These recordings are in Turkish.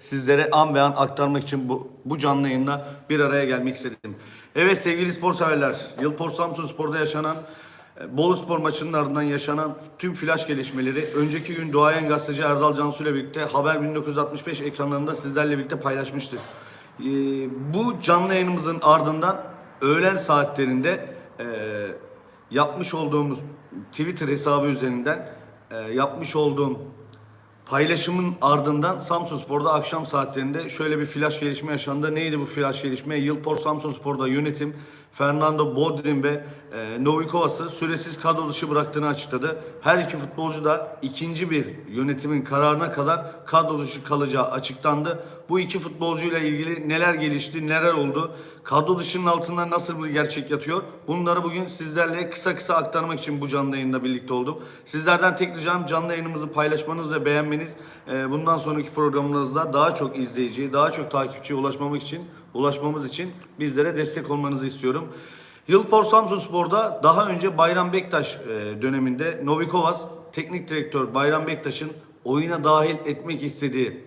sizlere an ve an aktarmak için bu, bu canlı yayınla bir araya gelmek istedim. Evet sevgili spor severler, Yılpor Samsun Spor'da yaşanan e, Bolu Spor maçının ardından yaşanan tüm flash gelişmeleri önceki gün duayen gazeteci Erdal Cansu ile birlikte Haber 1965 ekranlarında sizlerle birlikte paylaşmıştık. Ee, bu canlı yayınımızın ardından öğlen saatlerinde e, yapmış olduğumuz Twitter hesabı üzerinden e, yapmış olduğum Paylaşımın ardından Samsun Spor'da akşam saatlerinde şöyle bir flash gelişme yaşandı. Neydi bu flash gelişme? Yılpor Samsun Spor'da yönetim Fernando Bodrin ve e, Novikovas'ı süresiz kadro dışı bıraktığını açıkladı. Her iki futbolcu da ikinci bir yönetimin kararına kadar kadro dışı kalacağı açıklandı. Bu iki futbolcuyla ilgili neler gelişti, neler oldu, kadro dışının altında nasıl bir gerçek yatıyor? Bunları bugün sizlerle kısa kısa aktarmak için bu canlı yayında birlikte oldum. Sizlerden tek ricam canlı yayınımızı paylaşmanız ve beğenmeniz. Ee, Bundan sonraki programlarımızda daha çok izleyiciye, daha çok takipçiye ulaşmamak için, ulaşmamız için bizlere destek olmanızı istiyorum. Yılpor Samsun Spor'da daha önce Bayram Bektaş e, döneminde Novikovas teknik direktör Bayram Bektaş'ın oyuna dahil etmek istediği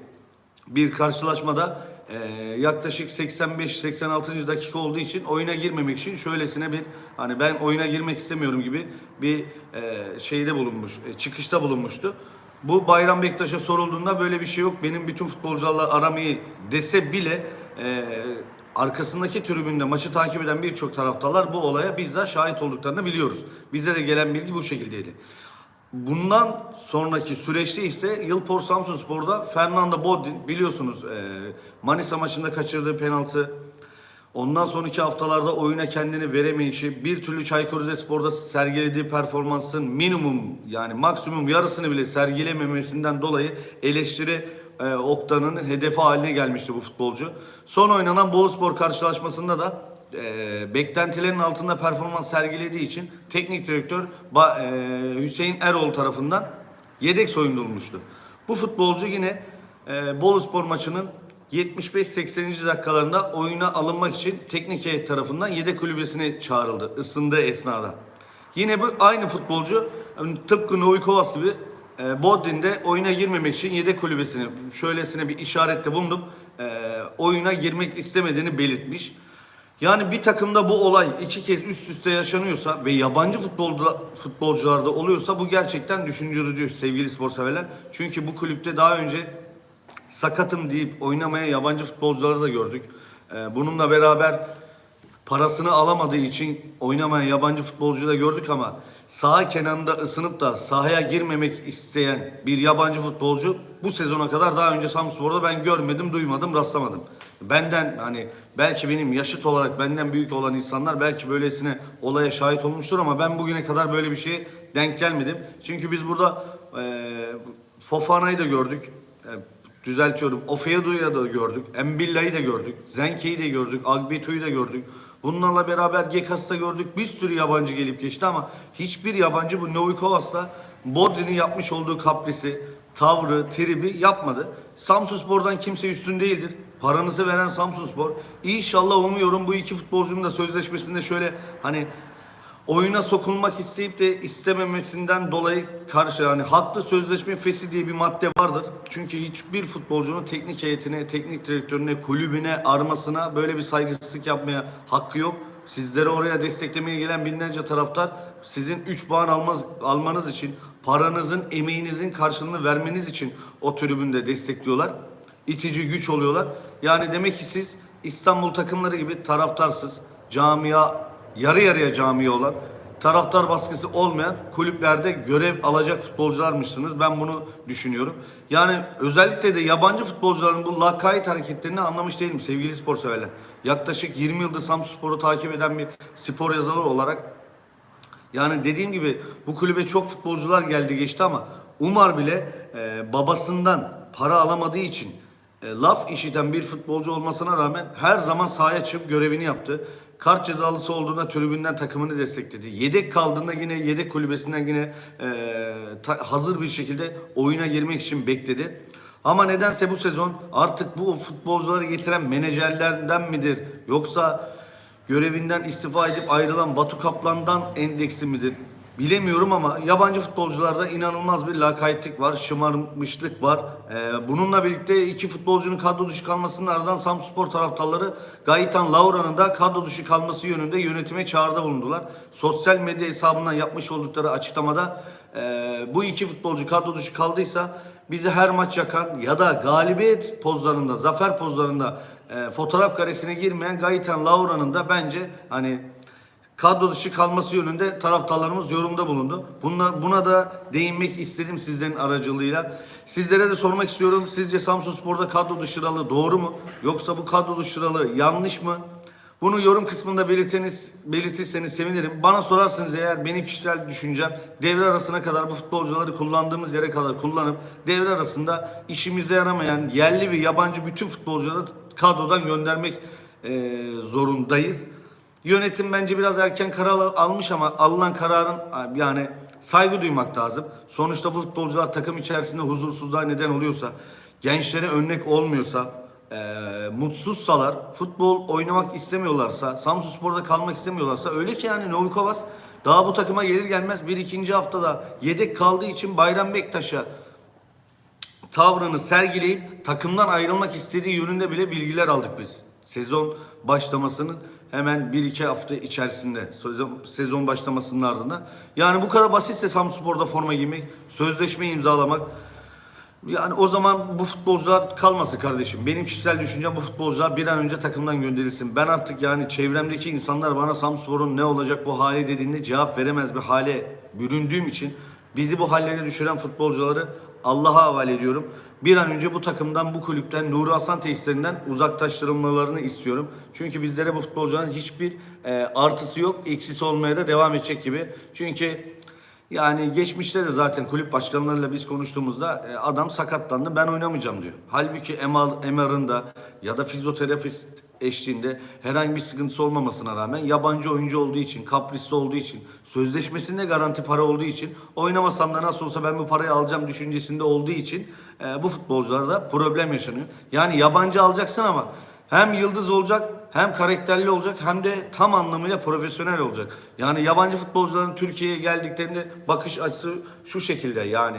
bir karşılaşmada e, yaklaşık 85-86. dakika olduğu için oyuna girmemek için şöylesine bir hani ben oyuna girmek istemiyorum gibi bir e, şeyde bulunmuş, çıkışta bulunmuştu. Bu Bayram Bektaş'a sorulduğunda böyle bir şey yok. Benim bütün futbolcularla aramayı dese bile e, arkasındaki tribünde maçı takip eden birçok taraftarlar bu olaya bizzat şahit olduklarını biliyoruz. Bize de gelen bilgi bu şekildeydi. Bundan sonraki süreçte ise Yılpor Samsun Spor'da Fernando Bodin biliyorsunuz e, Manisa maçında kaçırdığı penaltı ondan sonraki haftalarda oyuna kendini veremeyişi bir türlü Çaykur Rizespor'da sergilediği performansın minimum yani maksimum yarısını bile sergilememesinden dolayı eleştiri e, Okta'nın hedefi haline gelmişti bu futbolcu. Son oynanan Boluspor karşılaşmasında da e, beklentilerin altında performans sergilediği için teknik direktör Ba- e, Hüseyin Erol tarafından yedek soyundurulmuştu. Bu futbolcu yine e, Boluspor maçının 75-80. dakikalarında oyuna alınmak için teknik heyet tarafından yedek kulübesine çağrıldı ısındığı esnada. Yine bu aynı futbolcu yani tıpkı Novikovas gibi e, Bodrin'de oyuna girmemek için yedek kulübesine şöylesine bir işarette bulunup e, oyuna girmek istemediğini belirtmiş. Yani bir takımda bu olay iki kez üst üste yaşanıyorsa ve yabancı futbolda, futbolcularda oluyorsa bu gerçekten düşündürücü sevgili spor severler. Çünkü bu kulüpte daha önce sakatım deyip oynamaya yabancı futbolcuları da gördük. Ee, bununla beraber parasını alamadığı için oynamayan yabancı futbolcuyu da gördük ama saha kenarında ısınıp da sahaya girmemek isteyen bir yabancı futbolcu bu sezona kadar daha önce Samspor'da ben görmedim, duymadım, rastlamadım. Benden hani belki benim yaşıt olarak benden büyük olan insanlar belki böylesine olaya şahit olmuştur ama ben bugüne kadar böyle bir şeye denk gelmedim. Çünkü biz burada eee Fofana'yı da gördük. E, düzeltiyorum. Ofeadu'yu da gördük. Embilla'yı da gördük. Zenke'yi de gördük. Agbitu'yu da gördük. Bunlarla beraber Gekas'ı da gördük. Bir sürü yabancı gelip geçti ama hiçbir yabancı bu Novikovas'la Bodri'nin yapmış olduğu kaprisi, tavrı, tribi yapmadı. Samsunspor'dan kimse üstün değildir. Paranızı veren Samsunspor. İnşallah umuyorum bu iki futbolcunun da sözleşmesinde şöyle hani oyuna sokulmak isteyip de istememesinden dolayı karşı yani haklı sözleşme fesi diye bir madde vardır. Çünkü hiçbir futbolcunun teknik heyetine, teknik direktörüne, kulübüne, armasına böyle bir saygısızlık yapmaya hakkı yok. Sizleri oraya desteklemeye gelen binlerce taraftar sizin 3 puan almaz, almanız için, paranızın, emeğinizin karşılığını vermeniz için o tribünde destekliyorlar. İtici güç oluyorlar. Yani demek ki siz İstanbul takımları gibi taraftarsız, camia yarı yarıya cami olan, taraftar baskısı olmayan kulüplerde görev alacak futbolcularmışsınız. Ben bunu düşünüyorum. Yani özellikle de yabancı futbolcuların bu lakayt hareketlerini anlamış değilim sevgili spor severler. Yaklaşık 20 yıldır Samsunspor'u takip eden bir spor yazarı olarak yani dediğim gibi bu kulübe çok futbolcular geldi geçti ama Umar bile e, babasından para alamadığı için e, laf işiten bir futbolcu olmasına rağmen her zaman sahaya çıkıp görevini yaptı. Kart cezalısı olduğunda tribünden takımını destekledi. Yedek kaldığında yine yedek kulübesinden yine e, ta- hazır bir şekilde oyuna girmek için bekledi. Ama nedense bu sezon artık bu futbolcuları getiren menajerlerden midir yoksa görevinden istifa edip ayrılan Batu Kaplan'dan endeksli midir? Bilemiyorum ama yabancı futbolcularda inanılmaz bir lakaytlık var, şımarmışlık var. Ee, bununla birlikte iki futbolcunun kadro dışı kalmasının ardından Samspor taraftarları Gaetan Laura'nın da kadro dışı kalması yönünde yönetime çağrıda bulundular. Sosyal medya hesabından yapmış oldukları açıklamada e, bu iki futbolcu kadro dışı kaldıysa bizi her maç yakan ya da galibiyet pozlarında, zafer pozlarında e, fotoğraf karesine girmeyen Gaetan Laura'nın da bence hani kadro dışı kalması yönünde taraftarlarımız yorumda bulundu. Buna, buna da değinmek istedim sizlerin aracılığıyla. Sizlere de sormak istiyorum. Sizce Samsun Spor'da kadro dışıralı doğru mu? Yoksa bu kadro dışıralı yanlış mı? Bunu yorum kısmında belirteniz, belirtirseniz sevinirim. Bana sorarsanız eğer benim kişisel düşüncem devre arasına kadar bu futbolcuları kullandığımız yere kadar kullanıp devre arasında işimize yaramayan yerli ve yabancı bütün futbolcuları kadrodan göndermek eee, zorundayız. Yönetim bence biraz erken karar al- almış ama alınan kararın yani saygı duymak lazım. Sonuçta futbolcular takım içerisinde huzursuzluğa neden oluyorsa, gençlere örnek olmuyorsa, eee mutsuzsalar, futbol oynamak istemiyorlarsa, Samsun Spor'da kalmak istemiyorlarsa öyle ki yani Novikovas daha bu takıma gelir gelmez bir ikinci haftada yedek kaldığı için Bayram Bektaş'a tavrını sergileyip takımdan ayrılmak istediği yönünde bile bilgiler aldık biz. Sezon başlamasının hemen 1-2 hafta içerisinde sezon, başlamasının ardından. Yani bu kadar basitse Samspor'da forma giymek, sözleşme imzalamak. Yani o zaman bu futbolcular kalmasın kardeşim. Benim kişisel düşüncem bu futbolcular bir an önce takımdan gönderilsin. Ben artık yani çevremdeki insanlar bana Samspor'un ne olacak bu hali dediğinde cevap veremez bir hale büründüğüm için bizi bu hallere düşüren futbolcuları Allah'a havale ediyorum. Bir an önce bu takımdan, bu kulüpten, Nuri Hasan tesislerinden uzaklaştırılmalarını istiyorum. Çünkü bizlere bu futbolcuların hiçbir e, artısı yok, eksisi olmaya da devam edecek gibi. Çünkü yani geçmişte de zaten kulüp başkanlarıyla biz konuştuğumuzda e, adam sakatlandı ben oynamayacağım diyor. Halbuki MR MR'ın da ya da fizyoterapist eşliğinde herhangi bir sıkıntısı olmamasına rağmen yabancı oyuncu olduğu için, kaprisli olduğu için, sözleşmesinde garanti para olduğu için oynamasam da nasıl olsa ben bu parayı alacağım düşüncesinde olduğu için e, bu futbolcularda problem yaşanıyor. Yani yabancı alacaksın ama hem yıldız olacak hem karakterli olacak hem de tam anlamıyla profesyonel olacak. Yani yabancı futbolcuların Türkiye'ye geldiklerinde bakış açısı şu şekilde yani.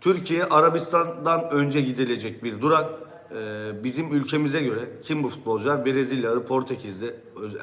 Türkiye Arabistan'dan önce gidilecek bir durak. Ee, bizim ülkemize göre kim bu futbolcular? Brezilyalı, Portekizli,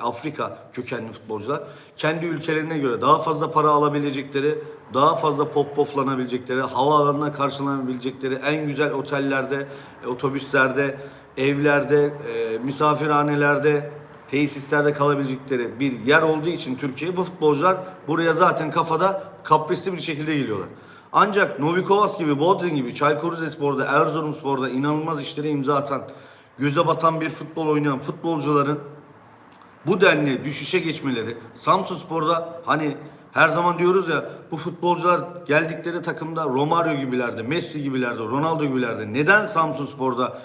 Afrika kökenli futbolcular. Kendi ülkelerine göre daha fazla para alabilecekleri, daha fazla pop poflanabilecekleri, havaalanına karşılanabilecekleri en güzel otellerde, e, otobüslerde, evlerde, e, misafirhanelerde, tesislerde kalabilecekleri bir yer olduğu için Türkiye bu futbolcular buraya zaten kafada kaprisli bir şekilde geliyorlar. Ancak Novikovas gibi, Bodrum gibi, Çaykur Rizespor'da, Erzurumspor'da inanılmaz işlere imza atan, göze batan bir futbol oynayan futbolcuların bu denli düşüşe geçmeleri Samsun Spor'da hani her zaman diyoruz ya bu futbolcular geldikleri takımda Romario gibilerdi, Messi gibilerdi, Ronaldo gibilerdi. Neden Samsun Spor'da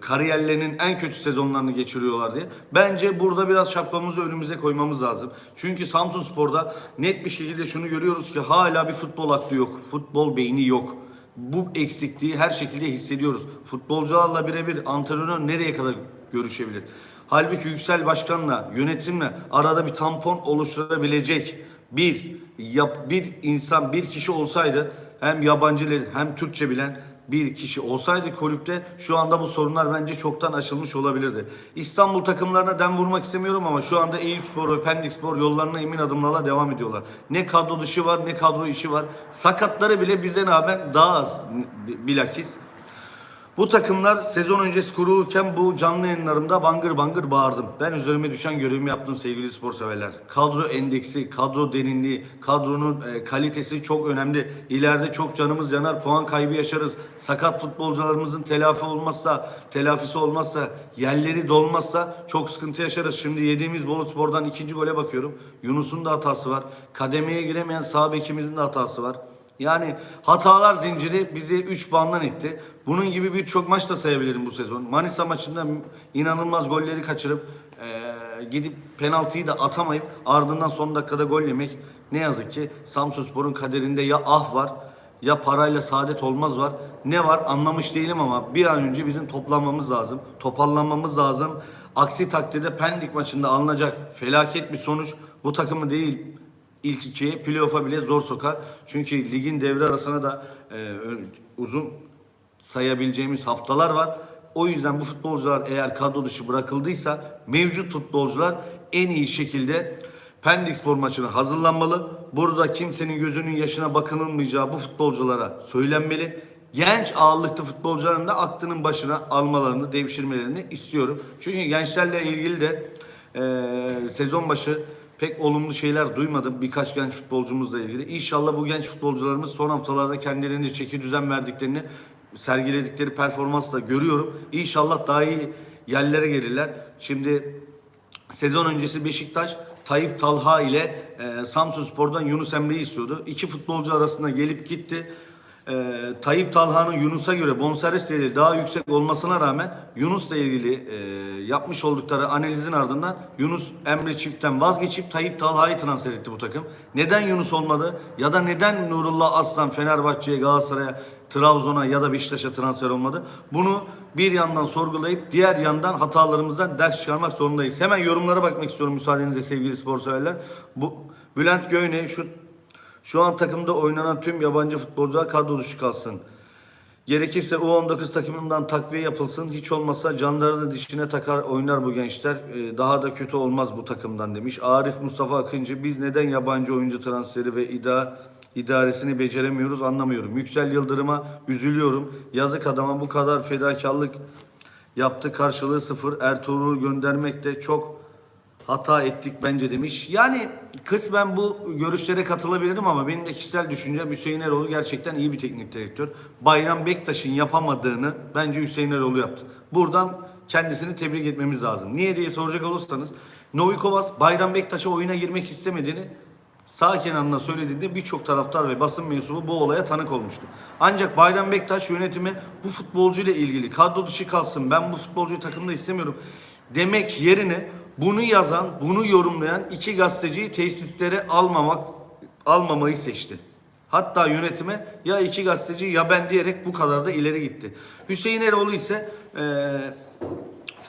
kariyerlerinin en kötü sezonlarını geçiriyorlar diye. Bence burada biraz şapkamızı önümüze koymamız lazım. Çünkü Samsun Spor'da net bir şekilde şunu görüyoruz ki hala bir futbol aklı yok. Futbol beyni yok. Bu eksikliği her şekilde hissediyoruz. Futbolcularla birebir antrenör nereye kadar görüşebilir? Halbuki Yüksel Başkan'la, yönetimle arada bir tampon oluşturabilecek bir yap, bir insan, bir kişi olsaydı hem yabancı hem Türkçe bilen bir kişi olsaydı kulüpte şu anda bu sorunlar bence çoktan aşılmış olabilirdi. İstanbul takımlarına dem vurmak istemiyorum ama şu anda Eyüpspor ve Pendikspor yollarına emin adımlarla devam ediyorlar. Ne kadro dışı var ne kadro işi var. Sakatları bile bize rağmen daha az bilakis. Bu takımlar sezon öncesi kurulurken bu canlı yayınlarımda bangır bangır bağırdım. Ben üzerime düşen görevimi yaptım sevgili spor severler. Kadro endeksi, kadro derinliği, kadronun e, kalitesi çok önemli. İleride çok canımız yanar, puan kaybı yaşarız. Sakat futbolcularımızın telafi olmazsa, telafisi olmazsa, yerleri dolmazsa çok sıkıntı yaşarız. Şimdi yediğimiz Bolu Spor'dan ikinci gole bakıyorum. Yunus'un da hatası var. Kademeye giremeyen sağ bekimizin de hatası var. Yani hatalar zinciri bizi 3 puandan itti. Bunun gibi birçok maç da sayabilirim bu sezon. Manisa maçında inanılmaz golleri kaçırıp eee, gidip penaltıyı da atamayıp ardından son dakikada gol yemek ne yazık ki Samsunspor'un kaderinde ya ah var ya parayla saadet olmaz var. Ne var anlamış değilim ama bir an önce bizim toplanmamız lazım. Toparlanmamız lazım. Aksi takdirde Pendik maçında alınacak felaket bir sonuç bu takımı değil ilk ikiye playoff'a bile zor sokar. Çünkü ligin devre arasına da e, uzun sayabileceğimiz haftalar var. O yüzden bu futbolcular eğer kadro dışı bırakıldıysa mevcut futbolcular en iyi şekilde Pendik Spor maçına hazırlanmalı. Burada kimsenin gözünün yaşına bakılmayacağı bu futbolculara söylenmeli. Genç ağırlıklı futbolcuların da aklının başına almalarını, devşirmelerini istiyorum. Çünkü gençlerle ilgili de eee, sezon başı pek olumlu şeyler duymadım birkaç genç futbolcumuzla ilgili. İnşallah bu genç futbolcularımız son haftalarda kendilerine çeki düzen verdiklerini sergiledikleri performansla görüyorum. İnşallah daha iyi yerlere gelirler. Şimdi sezon öncesi Beşiktaş Tayyip Talha ile e, Samsun Spor'dan Yunus Emre'yi istiyordu. İki futbolcu arasında gelip gitti. E, Tayyip Talha'nın Yunus'a göre bonservis değeri daha yüksek olmasına rağmen Yunus'la ilgili e, yapmış oldukları analizin ardından Yunus Emre çiftten vazgeçip Tayyip Talha'yı transfer etti bu takım. Neden Yunus olmadı ya da neden Nurullah Aslan Fenerbahçe'ye, Galatasaray'a, Trabzon'a ya da Beşiktaş'a transfer olmadı? Bunu bir yandan sorgulayıp diğer yandan hatalarımızdan ders çıkarmak zorundayız. Hemen yorumlara bakmak istiyorum müsaadenizle sevgili spor severler. Bu Bülent Göğne şu şu an takımda oynanan tüm yabancı futbolcular kadro dışı kalsın. Gerekirse U19 takımından takviye yapılsın. Hiç olmazsa canları da dişine takar oynar bu gençler. Ee, daha da kötü olmaz bu takımdan demiş. Arif Mustafa Akıncı biz neden yabancı oyuncu transferi ve ida idaresini beceremiyoruz anlamıyorum. Yüksel Yıldırım'a üzülüyorum. Yazık adama bu kadar fedakarlık yaptı. Karşılığı sıfır. Ertuğrul'u göndermek de çok hata ettik bence demiş. Yani kısmen bu görüşlere katılabilirim ama benim de kişisel düşüncem Hüseyin Eroğlu gerçekten iyi bir teknik direktör. Bayram Bektaş'ın yapamadığını bence Hüseyin Eroğlu yaptı. Buradan kendisini tebrik etmemiz lazım. Niye diye soracak olursanız Novikovas Bayram Bektaş'a oyuna girmek istemediğini sağ kenarına söylediğinde birçok taraftar ve basın mensubu bu olaya tanık olmuştu. Ancak Bayram Bektaş yönetimi bu futbolcuyla ilgili kadro dışı kalsın ben bu futbolcuyu takımda istemiyorum demek yerine bunu yazan, bunu yorumlayan iki gazeteciyi tesislere almamak almamayı seçti. Hatta yönetime ya iki gazeteci ya ben diyerek bu kadar da ileri gitti. Hüseyin Eroğlu ise eee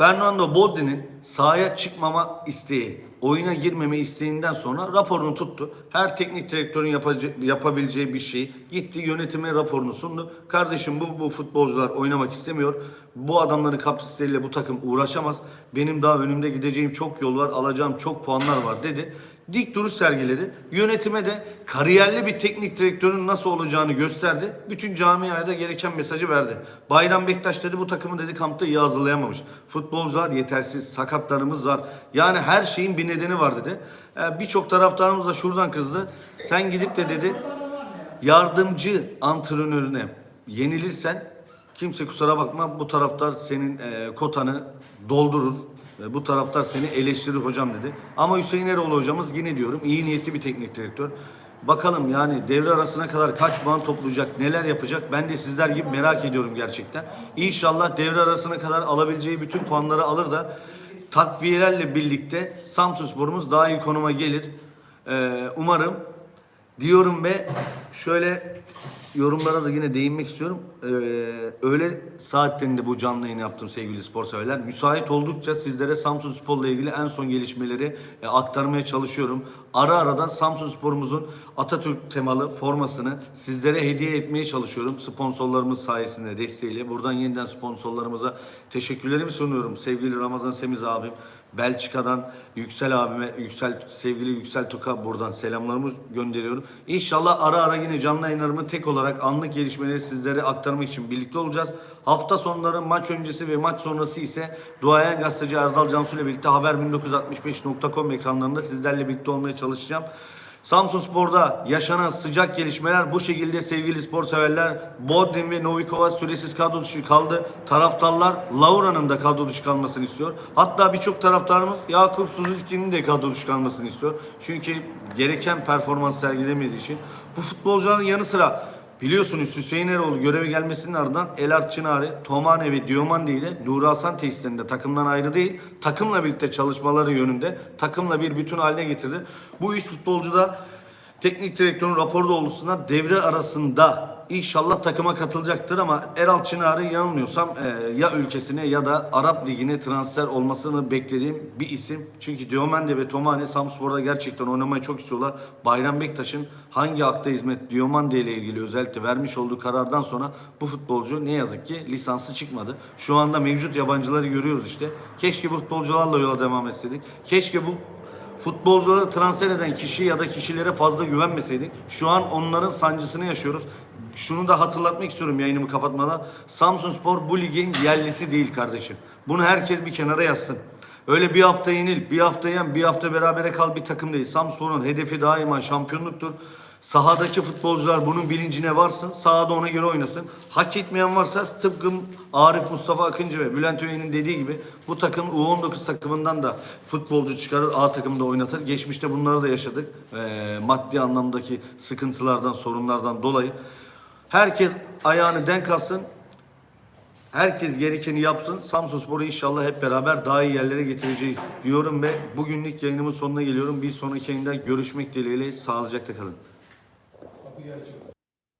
Fernando Boldi'nin sahaya çıkmama isteği, oyuna girmeme isteğinden sonra raporunu tuttu. Her teknik direktörün yapabileceği bir şey. Gitti yönetime raporunu sundu. Kardeşim bu, bu futbolcular oynamak istemiyor. Bu adamların kaprisleriyle bu takım uğraşamaz. Benim daha önümde gideceğim çok yol var, alacağım çok puanlar var dedi. Dik duruş sergiledi. Yönetime de kariyerli bir teknik direktörün nasıl olacağını gösterdi. Bütün camiaya da gereken mesajı verdi. Bayram Bektaş dedi bu takımı dedi kampta iyi hazırlayamamış. Futbolcular yetersiz, sakatlarımız var. Yani her şeyin bir nedeni var dedi. Ee, Birçok taraftarımız da şuradan kızdı. Sen gidip de dedi yardımcı antrenörüne yenilirsen kimse kusura bakma bu taraftar senin e, kotanı doldurur. Bu taraftar seni eleştirir hocam dedi. Ama Hüseyin Eroğlu hocamız yine diyorum iyi niyetli bir teknik direktör. Bakalım yani devre arasına kadar kaç puan toplayacak, neler yapacak ben de sizler gibi merak ediyorum gerçekten. İnşallah devre arasına kadar alabileceği bütün puanları alır da takviyelerle birlikte Samsun Spor'umuz daha iyi konuma gelir. Ee, umarım diyorum ve şöyle yorumlara da yine değinmek istiyorum. Ee, öğle saatlerinde bu canlı yayın yaptım sevgili spor severler. Müsait oldukça sizlere Samsun Spor'la ilgili en son gelişmeleri e, aktarmaya çalışıyorum. Ara ara da Samsun Spor'umuzun Atatürk temalı formasını sizlere hediye etmeye çalışıyorum. Sponsorlarımız sayesinde desteğiyle. Buradan yeniden sponsorlarımıza teşekkürlerimi sunuyorum. Sevgili Ramazan Semiz abim, Belçika'dan Yüksel abime, Yüksel sevgili Yüksel Tuka buradan selamlarımı gönderiyorum. İnşallah ara ara yine canlı yayınlarımı tek olarak anlık gelişmeleri sizlere aktarmak için birlikte olacağız. Hafta sonları maç öncesi ve maç sonrası ise duayen gazeteci Erdal Cansu ile birlikte haber1965.com ekranlarında sizlerle birlikte olmaya çalışacağım. Samsun Spor'da yaşanan sıcak gelişmeler bu şekilde sevgili spor severler. Bodrin ve Novikova süresiz kadro dışı kaldı. Taraftarlar Laura'nın da kadro dışı kalmasını istiyor. Hatta birçok taraftarımız Yakup Suzulski'nin de kadro dışı kalmasını istiyor. Çünkü gereken performans sergilemediği için. Bu futbolcuların yanı sıra Biliyorsunuz Hüseyin Eroğlu göreve gelmesinin ardından Elart Çınarı, Tomane ve Diomande ile Nuri Hasan tesislerinde takımdan ayrı değil, takımla birlikte çalışmaları yönünde takımla bir bütün haline getirdi. Bu üç futbolcu da teknik direktörün rapor doğrultusunda devre arasında İnşallah takıma katılacaktır ama Erol Çınar'ı yanılmıyorsam e, ya ülkesine ya da Arap Ligi'ne transfer olmasını beklediğim bir isim. Çünkü Diomande ve Tomane Samspor'da gerçekten oynamayı çok istiyorlar. Bayram Bektaş'ın hangi akta hizmet Diomande ile ilgili özellikle vermiş olduğu karardan sonra bu futbolcu ne yazık ki lisansı çıkmadı. Şu anda mevcut yabancıları görüyoruz işte. Keşke bu futbolcularla yola devam etseydik. Keşke bu Futbolcuları transfer eden kişi ya da kişilere fazla güvenmeseydik şu an onların sancısını yaşıyoruz. Şunu da hatırlatmak istiyorum yayınımı kapatmadan. Samsun Spor bu ligin yerlisi değil kardeşim. Bunu herkes bir kenara yazsın. Öyle bir hafta yenil, bir hafta yen, bir hafta berabere kal bir takım değil. Samsun'un hedefi daima şampiyonluktur. Sahadaki futbolcular bunun bilincine varsın. Sahada ona göre oynasın. Hak etmeyen varsa tıpkı Arif Mustafa Akıncı ve Bülent Öğen'in dediği gibi bu takım U19 takımından da futbolcu çıkarır. A takımda oynatır. Geçmişte bunları da yaşadık. Ee, maddi anlamdaki sıkıntılardan, sorunlardan dolayı. Herkes ayağını denk alsın. Herkes gerekeni yapsın. Samsun Spor'u inşallah hep beraber daha iyi yerlere getireceğiz diyorum ve bugünlük yayınımın sonuna geliyorum. Bir sonraki yayında görüşmek dileğiyle sağlıcakla kalın. Kapı gerçek.